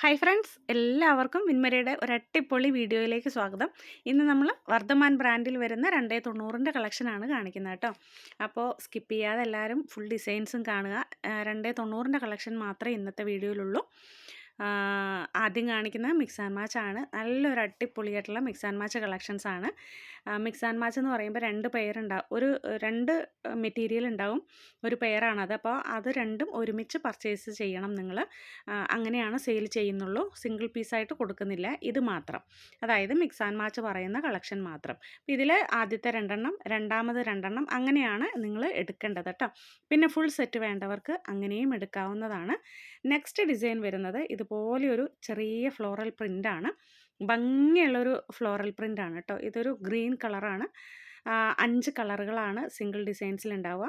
Hi friends എല്ലാവർക്കും മിൻമരയുടെ ഒരു വീഡിയോയിലേക്ക് സ്വാഗതം. ഇന്ന് നമ്മൾ വർദ്ധമാൻ ബ്രാൻഡിൽ വരുന്ന രണ്ടേ തൊണ്ണൂറിന്റെ കളക്ഷനാണ് കാണിക്കുന്നത് കേട്ടോ. അപ്പോൾ സ്കിപ്പ് ചെയ്യാതെ എല്ലാവരും ഫുൾ ഡിസൈൻസും കാണുക. രണ്ടേ തൊണ്ണൂറിന്റെ കളക്ഷൻ മാത്രമേ ഇന്നത്തെ വീഡിയോയിലുള്ളൂ. ആദ്യം കാണിക്കുന്നത് മിക്സ് ആൻഡ് മാച്ച് ആണ്. നല്ലൊരു അടിപൊളിയായിട്ടുള്ള മിക്സ് ആൻഡ് മാച്ച് കളക്ഷൻസ് ആണ്. മിക്സ് ആൻഡ് മാച്ച് എന്ന് പറയുമ്പോൾ രണ്ട് പെയറുണ്ടാവും ഒരു രണ്ട് മെറ്റീരിയൽ ഉണ്ടാവും ഒരു പെയറാണത് അപ്പോൾ അത്. രണ്ടും ഒരുമിച്ച് പർച്ചേസ് ചെയ്യണം നിങ്ങൾ അങ്ങനെയാണ് സെയിൽ ചെയ്യുന്നുള്ളൂ സിംഗിൾ പീസായിട്ട് കൊടുക്കുന്നില്ല ഇത് മാത്രം. അതായത് മിക്സ് ആൻഡ് മാച്ച് പറയുന്ന കളക്ഷൻ മാത്രം. ഇതിൽ ആദ്യത്തെ രണ്ടെണ്ണം രണ്ടാമത് രണ്ടെണ്ണം അങ്ങനെയാണ് നിങ്ങൾ എടുക്കേണ്ടത് കേട്ടോ പിന്നെ ഫുൾ സെറ്റ് വേണ്ടവർക്ക് അങ്ങനെയും എടുക്കാവുന്നതാണ്. നെക്സ്റ്റ് ഡിസൈൻ വരുന്നത് ഇതുപോലെ ഒരു ചെറിയ ഫ്ലോറൽ പ്രിന്റാണ് ഭംഗിയുള്ളൊരു ഫ്ലോറൽ പ്രിന്റ് ആണ് കേട്ടോ. ഇതൊരു ഗ്രീൻ കളറാണ്. അഞ്ച് കളറുകളാണ് സിംഗിൾ ഡിസൈൻസിൽ ഉണ്ടാവുക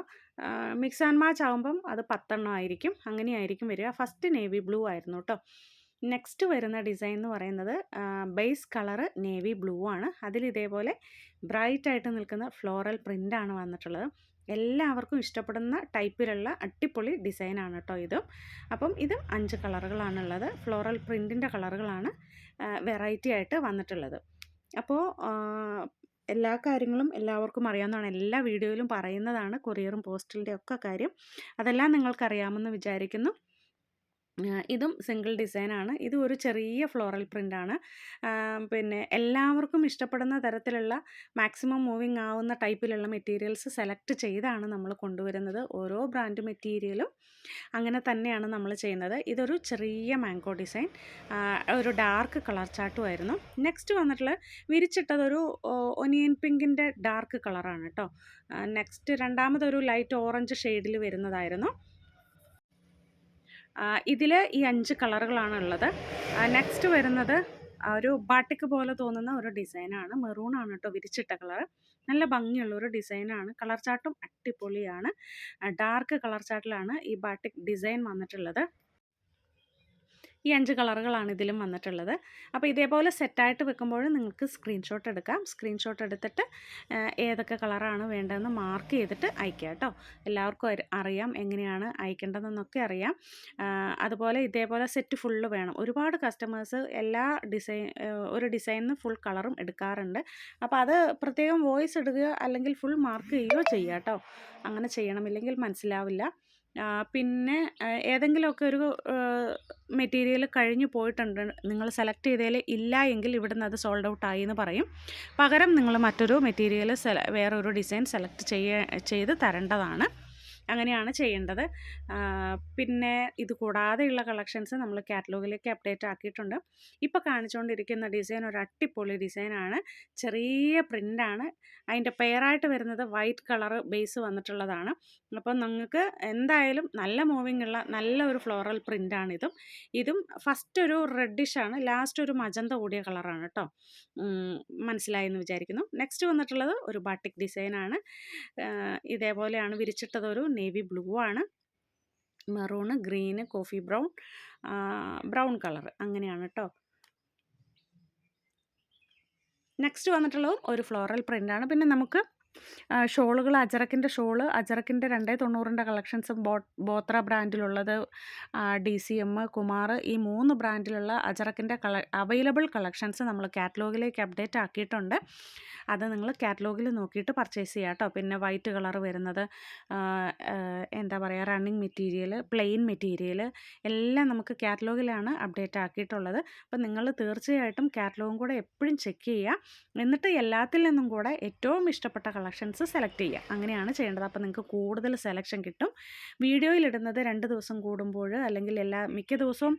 മിക്സ് ആൻഡ് മാച്ച് ആകുമ്പം അത് പത്തെണ്ണം ആയിരിക്കും. അങ്ങനെയായിരിക്കും വരിക. ഫസ്റ്റ് നേവി ബ്ലൂ ആയിരുന്നു കേട്ടോ. നെക്സ്റ്റ് വരുന്ന ഡിസൈൻ എന്ന് പറയുന്നത് ബേസ് കളറ് നേവി ബ്ലൂ ആണ്. അതിൽ ഇതേപോലെ ബ്രൈറ്റ് ആയിട്ട് നിൽക്കുന്ന ഫ്ലോറൽ പ്രിന്റാണ് വന്നിട്ടുള്ളത്. എല്ലാവർക്കും ഇഷ്ടപ്പെടുന്ന ടൈപ്പിലുള്ള അടിപൊളി ഡിസൈനാണ് കേട്ടോ ഇതും. അപ്പം ഇത് അഞ്ച് കളറുകളാണുള്ളത്. ഫ്ലോറൽ പ്രിന്റിന്റെ കളറുകളാണ് വെറൈറ്റി ആയിട്ട് വന്നിട്ടുള്ളത്. അപ്പോൾ എല്ലാ കാര്യങ്ങളും എല്ലാവർക്കും അറിയാവുന്നതാണ്. എല്ലാ വീഡിയോയിലും പറയുന്നതാണ് കൊറിയറും പോസ്റ്റലിന്റെ ഒക്കെ കാര്യം. അതെല്ലാം നിങ്ങൾക്കറിയാമെന്ന് വിചാരിക്കുന്നു. ഇതും സിംഗിൾ ഡിസൈനാണ്. ഇതും ഒരു ചെറിയ ഫ്ലോറൽ പ്രിന്റാണ് പിന്നെ എല്ലാവർക്കും ഇഷ്ടപ്പെടുന്ന തരത്തിലുള്ള മാക്സിമം മൂവിങ് ആവുന്ന ടൈപ്പിലുള്ള മെറ്റീരിയൽസ് സെലക്ട് ചെയ്താണ് നമ്മൾ കൊണ്ടുവരുന്നത്. ഓരോ ബ്രാൻഡ് മെറ്റീരിയലും അങ്ങനെ തന്നെയാണ് നമ്മൾ ചെയ്യുന്നത്. ഇതൊരു ചെറിയ മാംഗോ ഡിസൈൻ. ഒരു ഡാർക്ക് കളർ ചാട്ടുമായിരുന്നു നെക്സ്റ്റ് വന്നിട്ടുള്ള വിരിച്ചിട്ടതൊരു ഒനിയൻ പിങ്കിന്റെ ഡാർക്ക് കളറാണ് കേട്ടോ. നെക്സ്റ്റ് രണ്ടാമതൊരു ലൈറ്റ് ഓറഞ്ച് ഷെയ്ഡിൽ വരുന്നതായിരുന്നു. ഇതിൽ ഈ അഞ്ച് കളറുകളാണ് ഉള്ളത്. നെക്സ്റ്റ് വരുന്നത് ഒരു ബാട്ടിക്ക് പോലെ തോന്നുന്ന ഒരു ഡിസൈനാണ് മെറൂൺ ആണ് കേട്ടോ വിരിച്ചിട്ട കളർ നല്ല ഭംഗിയുള്ള ഒരു ഡിസൈനാണ് കളർ ചാട്ടും അടിപൊളിയാണ്. ഡാർക്ക് കളർ ചാട്ടിലാണ് ഈ ബാട്ടിക് ഡിസൈൻ വന്നിട്ടുള്ളത്. ഈ അഞ്ച് കളറുകളാണ് ഇതിലും വന്നിട്ടുള്ളത്. അപ്പോൾ ഇതേപോലെ സെറ്റായിട്ട് വെക്കുമ്പോൾ നിങ്ങൾക്ക് സ്ക്രീൻഷോട്ട് എടുക്കാം. സ്ക്രീൻഷോട്ട് എടുത്തിട്ട് ഏതൊക്കെ കളറാണ് വേണ്ടതെന്ന് മാർക്ക് ചെയ്തിട്ട് അയക്കുക കേട്ടോ. എല്ലാവർക്കും അറിയാം എങ്ങനെയാണ് അയക്കേണ്ടതെന്നൊക്കെ അറിയാം. അതുപോലെ ഇതേപോലെ സെറ്റ് ഫുള്ള് വേണം. ഒരുപാട് കസ്റ്റമേഴ്സ് എല്ലാ ഡിസൈൻ ഒരു ഡിസൈനിന് ഫുൾ കളറും എടുക്കാറുണ്ട്. അപ്പോൾ അത് പ്രത്യേകം വോയിസ് ഇടുകയോ അല്ലെങ്കിൽ ഫുൾ മാർക്ക് ചെയ്യുകയോ ചെയ്യുക കേട്ടോ. അങ്ങനെ ചെയ്യണം. ഇല്ലെങ്കിൽ മനസ്സിലാവില്ല. പിന്നെ ഏതെങ്കിലുമൊക്കെ ഒരു മെറ്റീരിയൽ കഴിഞ്ഞു പോയിട്ടുണ്ട്. നിങ്ങൾ സെലക്ട് ചെയ്തതിൽ ഇല്ല എങ്കിൽ ഇവിടുന്ന് അത് സോൾഡ് ഔട്ട് ആയി എന്ന് പറയും. പകരം നിങ്ങൾ മറ്റൊരു മെറ്റീരിയൽ സെല വേറൊരു ഡിസൈൻ സെലക്ട് ചെയ്യ ചെയ്ത് തരേണ്ടതാണ്. അങ്ങനെയാണ് ചെയ്യേണ്ടത്. പിന്നെ ഇത് കൂടാതെയുള്ള കളക്ഷൻസ് നമ്മൾ കാറ്റലോഗിലേക്ക് അപ്ഡേറ്റ് ആക്കിയിട്ടുണ്ട്. ഇപ്പോൾ കാണിച്ചുകൊണ്ടിരിക്കുന്ന ഡിസൈൻ ഒരു അട്ടിപ്പൊളി ഡിസൈനാണ്. ചെറിയ പ്രിന്റാണ് അതിന്റെ പെയറായിട്ട് വരുന്നത് വൈറ്റ് കളർ ബേസ് വന്നിട്ടുള്ളതാണ്. അപ്പോൾ നിങ്ങൾക്ക് എന്തായാലും നല്ല മൂവിങ് ഉള്ള നല്ല ഒരു ഫ്ലോറൽ പ്രിന്റാണ് ഇതും ഇതും ഫസ്റ്റ് ഒരു റെഡിഷാണ് ലാസ്റ്റ് ഒരു മജന്ത കൂടിയ കളറാണ് കേട്ടോ മനസ്സിലായെന്ന് വിചാരിക്കുന്നു. നെക്സ്റ്റ് വന്നിട്ടുള്ളത് ഒരു ബാട്ടിക് ഡിസൈനാണ്. ഇതേപോലെയാണ് വിരിച്ചിട്ടത് ഒരു നേവി ബ്ലൂ ആണ്. Maroon green coffee brown brown colour. അങ്ങനെയാണ് കേട്ടോ നെക്സ്റ്റ് വന്നിട്ടുള്ളതും ഒരു ഫ്ലോറൽ പ്രിന്റാണ് പിന്നെ നമുക്ക് ഷോളുകൾ അജറക്കിന്റെ ഷോൾ അജറക്കിന്റെ രണ്ടേ തൊണ്ണൂറിന്റെ കളക്ഷൻസ് ബോ ബോത്ര ബ്രാൻഡിലുള്ളത് ഡി സി എം കുമാർ ഈ മൂന്ന് ബ്രാൻഡിലുള്ള അജറക്കിന്റെ കള അവൈലബിൾ കളക്ഷൻസ് നമ്മൾ കാറ്റലോഗിലേക്ക് അപ്ഡേറ്റ് ആക്കിയിട്ടുണ്ട്. അത് നിങ്ങൾ കാറ്റലോഗിൽ നോക്കിയിട്ട് പർച്ചേസ് ചെയ്യുക കേട്ടോ. പിന്നെ വൈറ്റ് കളർ വരുന്നത് എന്താ പറയുക റണ്ണിങ് മെറ്റീരിയൽ പ്ലെയിൻ മെറ്റീരിയൽ എല്ലാം നമുക്ക് കാറ്റലോഗിലാണ് അപ്ഡേറ്റ് ആക്കിയിട്ടുള്ളത്. അപ്പം നിങ്ങൾ തീർച്ചയായിട്ടും കാറ്റലോഗും കൂടെ എപ്പോഴും ചെക്ക് ചെയ്യുക. എന്നിട്ട് എല്ലാത്തിൽ നിന്നും കൂടെ ഏറ്റവും ഇഷ്ടപ്പെട്ട കളക്ഷൻസ് സെലക്ട് ചെയ്യുക. അങ്ങനെയാണ് ചെയ്യേണ്ടത്. അപ്പോൾ നിങ്ങൾക്ക് കൂടുതൽ സെലക്ഷൻ കിട്ടും. വീഡിയോയിൽ ഇടുന്നത് രണ്ട് ദിവസം കൂടുമ്പോൾ അല്ലെങ്കിൽ എല്ലാ മിക്ക ദിവസവും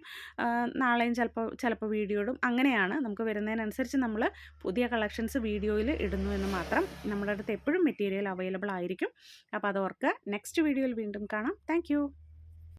നാളെയും ചിലപ്പോൾ ചിലപ്പോൾ വീഡിയോ ഇടും അങ്ങനെയാണ് നമുക്ക് വരുന്നതിനനുസരിച്ച് നമ്മൾ പുതിയ കളക്ഷൻസ് വീഡിയോയിൽ ഇടുന്നു എന്ന് മാത്രം നമ്മുടെ അടുത്ത് എപ്പോഴും മെറ്റീരിയൽ അവൈലബിൾ ആയിരിക്കും. അപ്പോൾ അത് ഓർക്കുക. നെക്സ്റ്റ് വീഡിയോയിൽ വീണ്ടും കാണാം. താങ്ക്